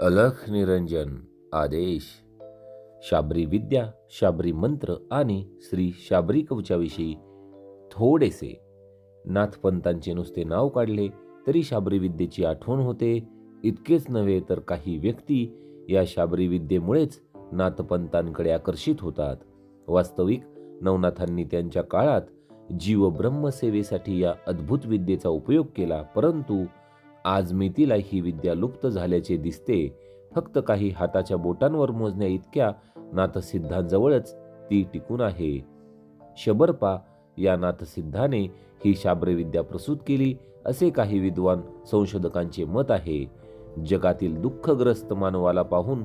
अलख निरंजन आदेश. शाबरी विद्या शाबरी मंत्र आणि श्री शाबरी कवचाविषयी थोडेसे नाथपंतांचे नुसते नाव काढले तरी शाबरी विद्येची आठवण होते. इतकेच नव्हे तर काही व्यक्ती या शाबरी विद्येमुळेच नाथपंतांकडे आकर्षित होतात. वास्तविक नवनाथांनी त्यांच्या काळात जीव ब्रह्मसेवेसाठी या अद्भुत विद्येचा उपयोग केला परंतु आज मितीला ही विद्या लुप्त झाल्याचे दिसते. फक्त काही हाताच्या बोटांवर मोजण्या इतक्या नाथसिद्धांजवळच ती टिकून आहे. शबरपा या नाथसिद्धाने ही शाब्रविद्या प्रसूत केली असे काही विद्वान संशोधकांचे मत आहे. जगातील दुःखग्रस्त मानवाला पाहून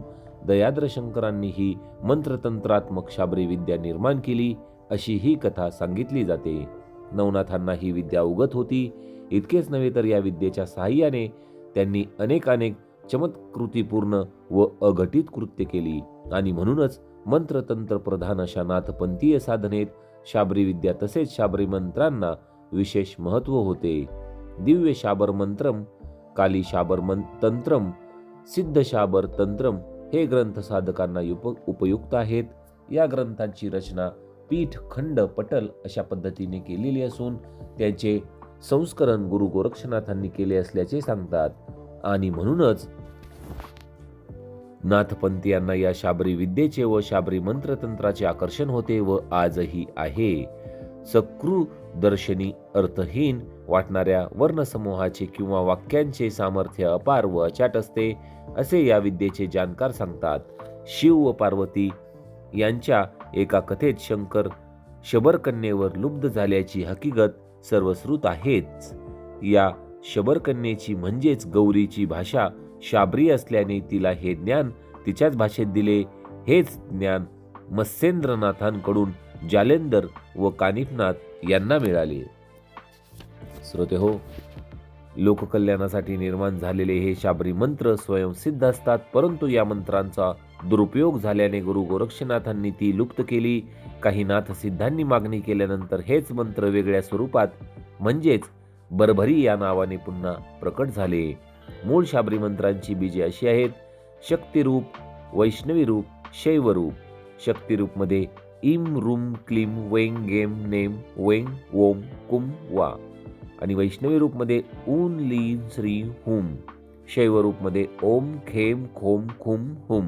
दयाद्र शंकरांनी ही मंत्रतंत्रात्मक शाबरी विद्या निर्माण केली अशी ही कथा सांगितली जाते. नवनाथांना ही विद्या उगत होती. इतकेच नव्हे तर या विद्येच्या सहाय्याने त्यांनी अनेक अनेक चमत्कृतीपूर्ण व अघटित कृत्य केली. आणि म्हणूनच मंत्रतंत्र प्रधान अशा नाथपंथीय साधनेत शाबरी विद्या तसेच शाबरी मंत्रांना विशेष महत्त्व होते. दिव्य शाबर मंत्रम काली शाबर मन तंत्रम सिद्ध शाबर तंत्रम हे ग्रंथ साधकांना उप उपयुक्त आहेत. या ग्रंथांची रचना पीठ खंड पटल अशा पद्धतीने केलेली असून त्याचे संस्करण गुरु गोरक्षनाथांनी केले असल्याचे सांगतात. आणि म्हणूनच नाथपंथीयांना या शाबरी विद्येचे व शाबरी मंत्रतंत्राचे आकर्षण होते व आजही आहे. सकृ दर्शनी अर्थहीन वाटणाऱ्या वर्णसमूहाचे किंवा वाक्यांचे सामर्थ्य अपार व अचाट असते असे या विद्येचे जाणकार सांगतात. शिव व पार्वती यांच्या एका कथेत शंकर शबरकन्येवर लुब्ध झाल्याची हकीकत सर्वश्रुत आहेच. या शबरकन्येची म्हणजेच गौरीची भाषा शाबरी असल्याने तिला हे ज्ञान तिच्याच भाषेत दिले. हेच ज्ञान मत्स्येंद्रनाथांकडून जालेंदर व कानिफनाथ यांना मिळाले. श्रोते हो लोककल्याणासाठी निर्माण झालेले हे शाबरी मंत्र स्वयंसिद्ध असतात परंतु या मंत्रांचा दुरुपयोग झाल्याने गुरु गोरक्षनाथांनी ती लुप्त केली. काही नाथसिद्धांनी मागणी केल्यानंतर हेच मंत्र वेगळ्या स्वरूपात म्हणजेच बरभरी या नावाने पुन्हा प्रकट झाले. मूळ शाबरी मंत्रांची बीजे अशी आहेत शक्तिरूप वैष्णवी रूप शैवरूप. शक्तिरूपमध्ये इम रूम क्लीम वेंग गेम नेम वेंग ओम कुम वा. आणि वैष्णवी रूपमध्ये ऊन लीन श्री हुम शैवरूपमध्ये ओम खेम खोम खुम हुम.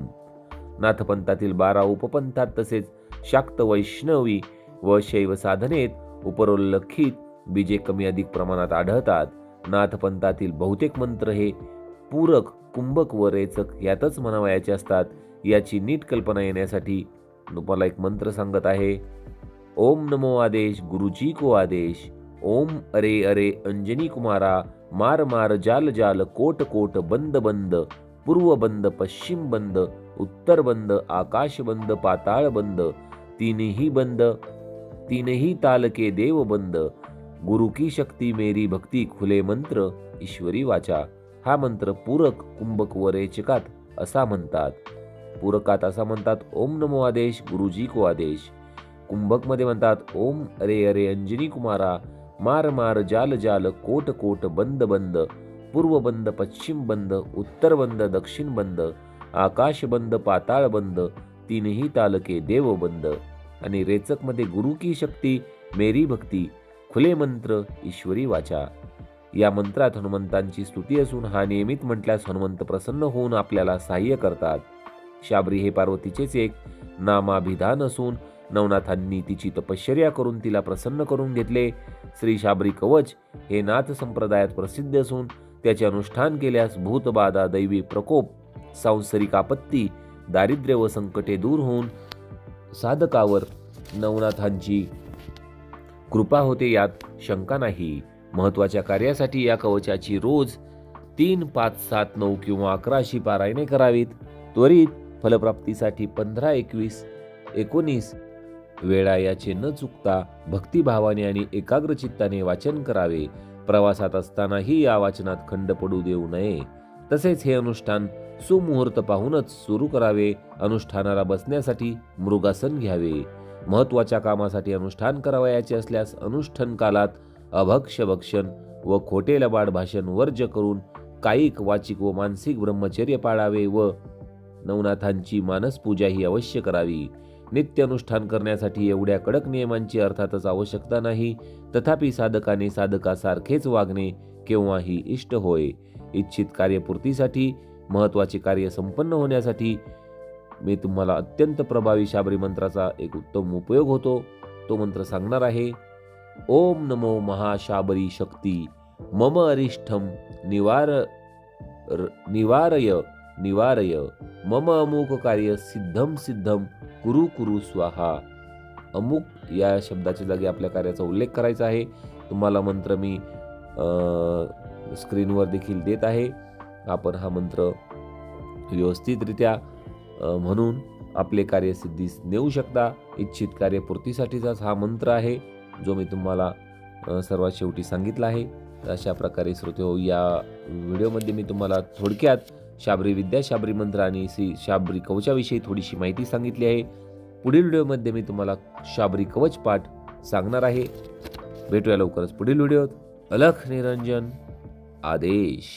नाथपंथातील बारा उपपंथात तसेच शाक्त वैष्णवी व शैव साधनेत उपरोल्लखित बीजे कमी अधिक प्रमाणात आढळतात. नाथपंथातील बहुतेक मंत्र हे पूरक कुंभक व रेचक यातच म्हणावयाचे असतात याची नीट कल्पना येण्यासाठी तुम्हाला एक मंत्र सांगत आहे. ओम नमो आदेश गुरुजी को आदेश ओम अरे अरे अंजनी कुमारा मार मार जाल जाल कोट कोट बंद बंद पूर्व बंद पश्चिम बंद उत्तर बंद आकाश बंद पाताळ बंद तीनही बंद तीनही तालके देव बंद. गुरु की शक्ती मेरी भक्ती खुले मंत्र ईश्वरी वाचा. हा मंत्र पूरक कुंभक व रेचकात असा म्हणतात. पूरकात असा म्हणतात ओम नमो आदेश गुरुजी को आदेश. कुंभकमध्ये म्हणतात ओम अरे अरे अंजनी कुमारा मार मार जाल जाल कोट कोट बंद बंद. पूर्व बंद पश्चिम बंद उत्तर बंद दक्षिण बंद. आकाशबंद पाताळबंद पाताळ तीनही तालके देवबंद आणि रेचकमध्ये गुरु की शक्ती मेरी भक्ती खुले मंत्र ईश्वरी वाचा. या मंत्रात हनुमंतांची स्तुती असून हा नियमित म्हटल्यास हनुमंत प्रसन्न होऊन आपल्याला सहाय्य करतात. शाबरी हे पार्वतीचेच एक नामाभिधान असून नवनाथांनी तिची तपश्चर्या करून तिला प्रसन्न करून घेतले. श्री शाबरी कवच हे नाथ संप्रदायात प्रसिद्ध असून त्याचे अनुष्ठान केल्यास भूतबाधा दैवी प्रकोप सांसारिक आपत्ती दारिद्र्य व संकटे दूर होऊन साधकावर नवनाथांची कृपा होते यात शंका नाही. महत्त्वाच्या कार्यासाठी या कवचाची रोज तीन पाच सात नऊ किंवा अकरा अशी पारायणे करावीत. त्वरित फलप्राप्तीसाठी पंधरा एकवीस एकोणीस वेळा याचे न चुकता भक्तिभावाने आणि एकाग्रचित्ताने वाचन करावे. प्रवासात असतानाही या वाचनात खंड पडू देऊ नये. तसेच हे अनुष्ठान सुमुहूर्त पाहूनच सुरू करावे अनुष्ठानाला बसण्यासाठी मृगासन घ्यावे. महत्त्वाच्या कामासाठी अनुष्ठान करावयाचे असल्यास अनुष्ठान कालात अभक्ष भक्षण व खोटे लबाड भाषण वर्ज करून कायिक वाचिक व मानसिक ब्रह्मचर्य पाळावे व नवनाथांची मानसपूजा ही अवश्य करावी. नित्य अनुष्ठान करण्यासाठी एवढ्या कडक नियमांची अर्थातच आवश्यकता नाही. तथापि साधकाने साधकासारखेच वागणे केव्हाही इष्ट होय. इच्छित कार्यपूर्तीसाठी महत्त्वाचे कार्य संपन्न होण्यासाठी मी तुम्हाला अत्यंत प्रभावी शाबरी मंत्राचा एक उत्तम उपयोग होतो. तो मंत्र सांगणार आहे ओम नमो महाशाबरी शक्ती मम अरिष्ठम निवार र- निवारय निवारय मम अमुक कार्य सिद्धम सिद्धम कुरु कुरु स्वाहा. अमुक या शब्दाच्या जागी आपल्या कार्याचा उल्लेख करायचा आहे. तुम्हाला मंत्र मी स्क्रीनवर देखील देत आहे. आपण हा मंत्र व्यवस्थितरित्या म्हणून आपले कार्य सिद्धीस नेऊ शकता. इच्छित कार्यपूर्तीसाठीचाच हा मंत्र आहे जो मी तुम्हाला सर्वात शेवटी सांगितला आहे. तर अशा प्रकारे श्रोते हो या व्हिडिओमध्ये मी तुम्हाला थोडक्यात शाबरी विद्या शाबरी मंत्र आणि श्री शाबरी कवचाविषयी थोडीशी माहिती सांगितली आहे. पुढील व्हिडिओमध्ये मी तुम्हाला शाबरी कवच पाठ सांगणार आहे. भेटूया लवकरच पुढील व्हिडिओत. अलख निरंजन आदेश।